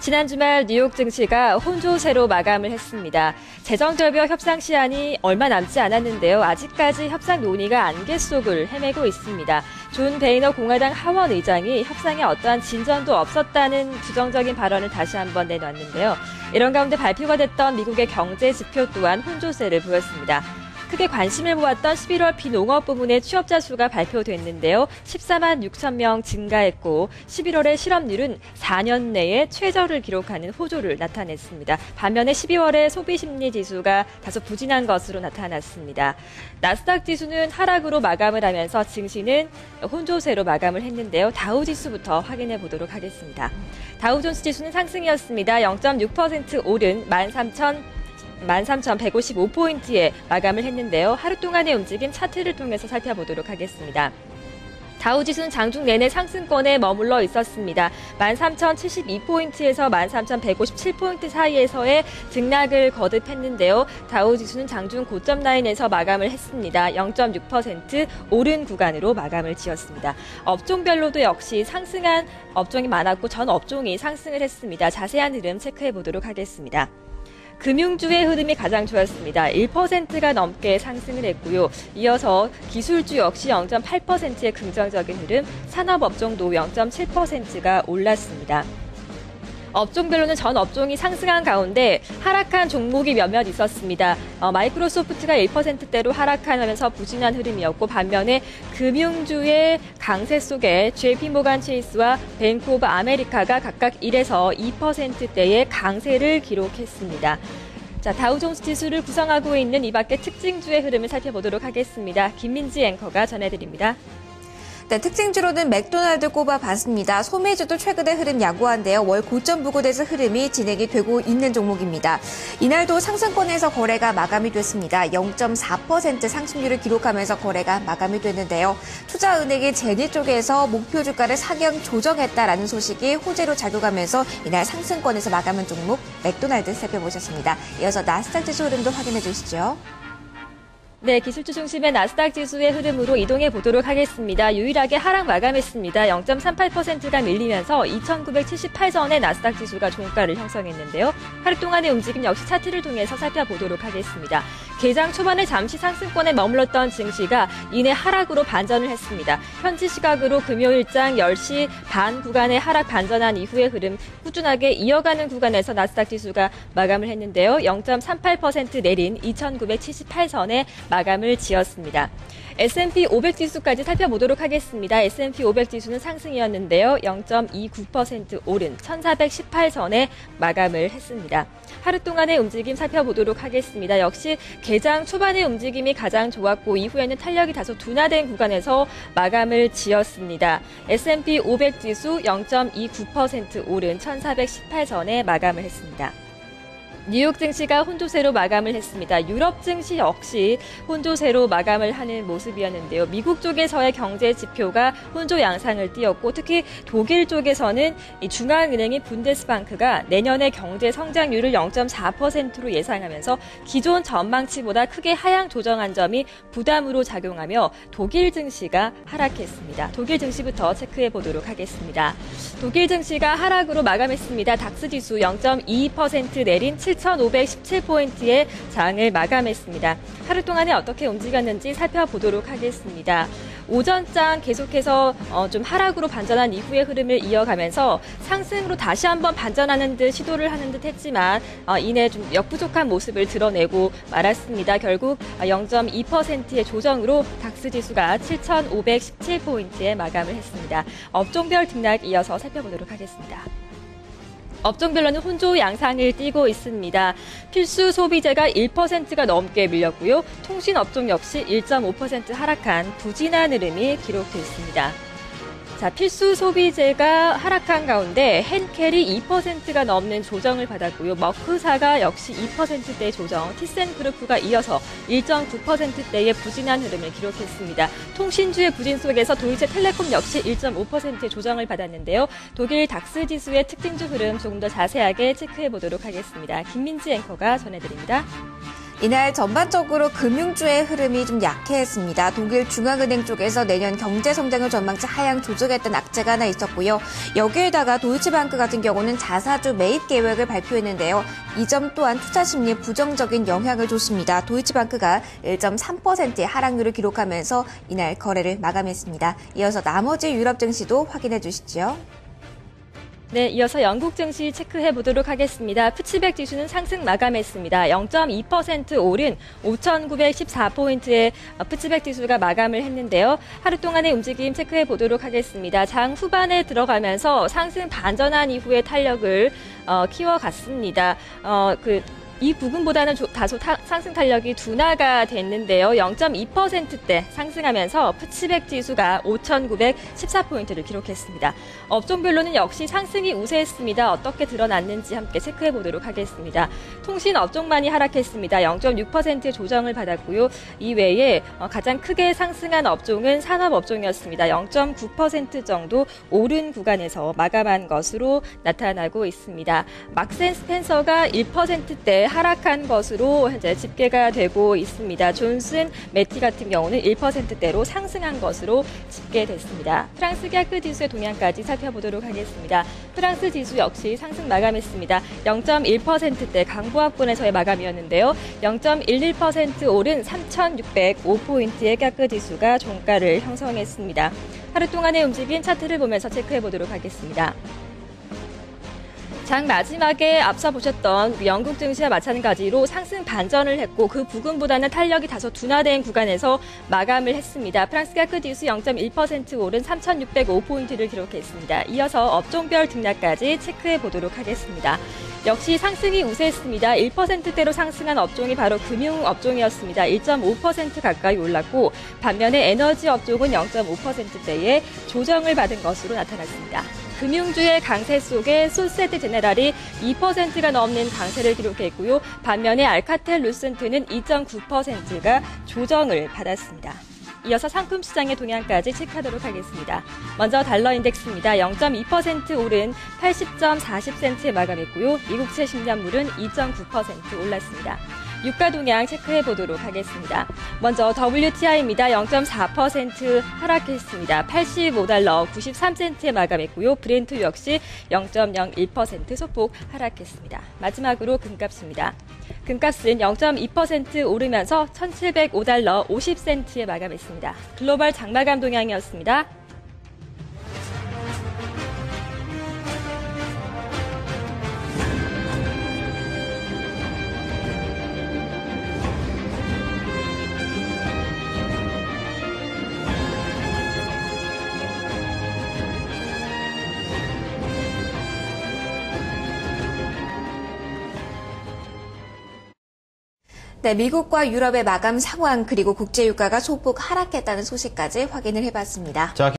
지난 주말 뉴욕 증시가 혼조세로 마감을 했습니다. 재정절벽 협상 시한이 얼마 남지 않았는데요. 아직까지 협상 논의가 안개 속을 헤매고 있습니다. 존 베이너 공화당 하원 의장이 협상에 어떠한 진전도 없었다는 부정적인 발언을 다시 한번 내놨는데요. 이런 가운데 발표가 됐던 미국의 경제 지표 또한 혼조세를 보였습니다. 크게 관심을 모았던 11월 비농업 부문의 취업자 수가 발표됐는데요. 14만 6천 명 증가했고 11월의 실업률은 4년 내에 최저를 기록하는 호조를 나타냈습니다. 반면에 12월의 소비 심리 지수가 다소 부진한 것으로 나타났습니다. 나스닥 지수는 하락으로 마감을 하면서 증시는 혼조세로 마감을 했는데요. 다우 지수부터 확인해 보도록 하겠습니다. 다우존스 지수는 상승이었습니다. 0.6% 오른 13,000 13,155포인트에 마감을 했는데요. 하루 동안의 움직임 차트를 통해서 살펴보도록 하겠습니다. 다우지수는 장중 내내 상승권에 머물러 있었습니다. 13,072포인트에서 13,157포인트 사이에서의 등락을 거듭했는데요. 다우지수는 장중 고점 라인에서 마감을 했습니다. 0.6% 오른 구간으로 마감을 지었습니다. 업종별로도 역시 상승한 업종이 많았고 전 업종이 상승을 했습니다. 자세한 흐름 체크해 보도록 하겠습니다. 금융주의 흐름이 가장 좋았습니다. 1%가 넘게 상승을 했고요. 이어서 기술주 역시 0.8%의 긍정적인 흐름, 산업업종도 0.7%가 올랐습니다. 업종별로는 전 업종이 상승한 가운데 하락한 종목이 몇몇 있었습니다. 어, 마이크로소프트가 1%대로 하락하면서 부진한 흐름이었고 반면에 금융주의 강세 속에 JP모간 체이스와 뱅크 오브 아메리카가 각각 1에서 2%대의 강세를 기록했습니다. 자, 다우존스 지수를 구성하고 있는 이 밖의 특징주의 흐름을 살펴보도록 하겠습니다. 김민지 앵커가 전해드립니다. 네, 특징주로는 맥도날드 꼽아봤습니다. 소매주도 최근의 흐름 양호한데요. 월 고점 부근에서 흐름이 진행이 되고 있는 종목입니다. 이날도 상승권에서 거래가 마감이 됐습니다. 0.4% 상승률을 기록하면서 거래가 마감이 됐는데요. 투자은행이 제니 쪽에서 목표 주가를 상향 조정했다라는 소식이 호재로 작용하면서 이날 상승권에서 마감한 종목 맥도날드 살펴보셨습니다. 이어서 나스닥 지수 흐름도 확인해 주시죠. 네, 기술주 중심의 나스닥 지수의 흐름으로 이동해 보도록 하겠습니다. 유일하게 하락 마감했습니다. 0.38%가 밀리면서 2,978전의 나스닥 지수가 종가를 형성했는데요. 하루 동안의 움직임 역시 차트를 통해서 살펴보도록 하겠습니다. 개장 초반에 잠시 상승권에 머물렀던 증시가 이내 하락으로 반전을 했습니다. 현지 시각으로 금요일장 10시 반 구간의 하락 반전한 이후의 흐름 꾸준하게 이어가는 구간에서 나스닥 지수가 마감을 했는데요. 0.38% 내린 2,978선에 마감을 지었습니다. S&P 500 지수까지 살펴보도록 하겠습니다. S&P 500 지수는 상승이었는데요. 0.29% 오른 1418선에 마감을 했습니다. 하루 동안의 움직임 살펴보도록 하겠습니다. 역시 개장 초반의 움직임이 가장 좋았고 이후에는 탄력이 다소 둔화된 구간에서 마감을 지었습니다. S&P 500 지수 0.29% 오른 1418선에 마감을 했습니다. 뉴욕 증시가 혼조세로 마감을 했습니다. 유럽 증시 역시 혼조세로 마감을 하는 모습이었는데요. 미국 쪽에서의 경제 지표가 혼조 양상을 띄었고 특히 독일 쪽에서는 중앙은행인 분데스방크가 내년의 경제 성장률을 0.4%로 예상하면서 기존 전망치보다 크게 하향 조정한 점이 부담으로 작용하며 독일 증시가 하락했습니다. 독일 증시부터 체크해 보도록 하겠습니다. 독일 증시가 하락으로 마감했습니다. 닥스 지수 0.22% 내린 7 7,517포인트의 장을 마감했습니다. 하루 동안에 어떻게 움직였는지 살펴보도록 하겠습니다. 오전장 계속해서 어, 좀 하락으로 반전한 이후의 흐름을 이어가면서 상승으로 다시 한번 반전하는 듯 시도를 하는 듯 했지만 어, 이내 좀 역부족한 모습을 드러내고 말았습니다. 결국 0.2%의 조정으로 닥스 지수가 7,517포인트에 마감을 했습니다. 업종별 등락 이어서 살펴보도록 하겠습니다. 업종별로는 혼조 양상을 띠고 있습니다. 필수 소비재가 1%가 넘게 밀렸고요. 통신 업종 역시 1.5% 하락한 부진한 흐름이 기록됐습니다. 자, 필수 소비재가 하락한 가운데 henkel이 2%가 넘는 조정을 받았고요. 머크사가 역시 2%대 조정, 티센그룹프가 이어서 1.9%대의 부진한 흐름을 기록했습니다. 통신주의 부진 속에서 도이체텔레콤 역시 1.5%의 조정을 받았는데요. 독일 닥스 지수의 특징주 흐름 조금 더 자세하게 체크해 보도록 하겠습니다. 김민지 앵커가 전해드립니다. 이날 전반적으로 금융주의 흐름이 좀 약해했습니다. 독일 중앙은행 쪽에서 내년 경제 성장을 전망치 하향 조정했던 악재가 하나 있었고요. 여기에다가 도이치방크 같은 경우는 자사주 매입 계획을 발표했는데요. 이 점 또한 투자 심리에 부정적인 영향을 줬습니다. 도이치방크가 1.3%의 하락률을 기록하면서 이날 거래를 마감했습니다. 이어서 나머지 유럽 증시도 확인해 주시죠. 네, 이어서 영국 증시 체크해 보도록 하겠습니다. 푸치백 지수는 상승 마감했습니다. 0.2% 오른 5,914포인트의 푸치백 지수가 마감을 했는데요. 하루 동안의 움직임 체크해 보도록 하겠습니다. 장 후반에 들어가면서 상승 반전한 이후의 탄력을 어, 키워갔습니다. 어, 그, 이 부분보다는 다소 타, 상승 탄력이 둔화가 됐는데요. 0.2%대 상승하면서 푸치백 지수가 5,914포인트를 기록했습니다. 업종별로는 역시 상승이 우세했습니다. 어떻게 드러났는지 함께 체크해 보도록 하겠습니다. 통신 업종만이 하락했습니다. 0.6% 조정을 받았고요. 이외에 어, 가장 크게 상승한 업종은 산업 업종이었습니다. 0.9% 정도 오른 구간에서 마감한 것으로 나타나고 있습니다. 막센 스펜서가 1%대 하락한 것으로 현재 집계가 되고 있습니다. 존슨 매티 같은 경우는 1%대로 상승한 것으로 집계됐습니다. 프랑스 갸크 지수의 동향까지 살펴보도록 하겠습니다. 프랑스 지수 역시 상승 마감했습니다. 0.1%대 강보합권에서의 마감이었는데요. 0.11% 오른 3,605포인트의 갸크 지수가 종가를 형성했습니다. 하루 동안의 움직임 차트를 보면서 체크해 보도록 하겠습니다. 장 마지막에 앞서 보셨던 영국 증시와 마찬가지로 상승 반전을 했고 그 부근보다는 탄력이 다소 둔화된 구간에서 마감을 했습니다. 프랑스 가크 지수 0.1% 오른 3,605포인트를 기록했습니다. 이어서 업종별 등락까지 체크해 보도록 하겠습니다. 역시 상승이 우세했습니다. 1%대로 상승한 업종이 바로 금융 업종이었습니다. 1.5% 가까이 올랐고 반면에 에너지 업종은 0.5%대의 조정을 받은 것으로 나타났습니다. 금융주의 강세 속에 소세트 제네랄이 2%가 넘는 강세를 기록했고요. 반면에 알카텔 루센트는 2.9%가 조정을 받았습니다. 이어서 상품 시장의 동향까지 체크하도록 하겠습니다. 먼저 달러 인덱스입니다. 0.2% 오른 80.40센트에 마감했고요. 미국채 10년물은 2.9% 올랐습니다. 유가 동향 체크해 보도록 하겠습니다. 먼저 WTI입니다. 0.4% 하락했습니다. 85달러 93센트에 마감했고요. 브렌트 역시 0.01% 소폭 하락했습니다. 마지막으로 금값입니다. 금값은 0.2% 오르면서 1,705달러 50센트에 마감했습니다. 글로벌 장마감 동향이었습니다. 네, 미국과 유럽의 마감 상황 그리고 국제 유가가 소폭 하락했다는 소식까지 확인을 해봤습니다. 자,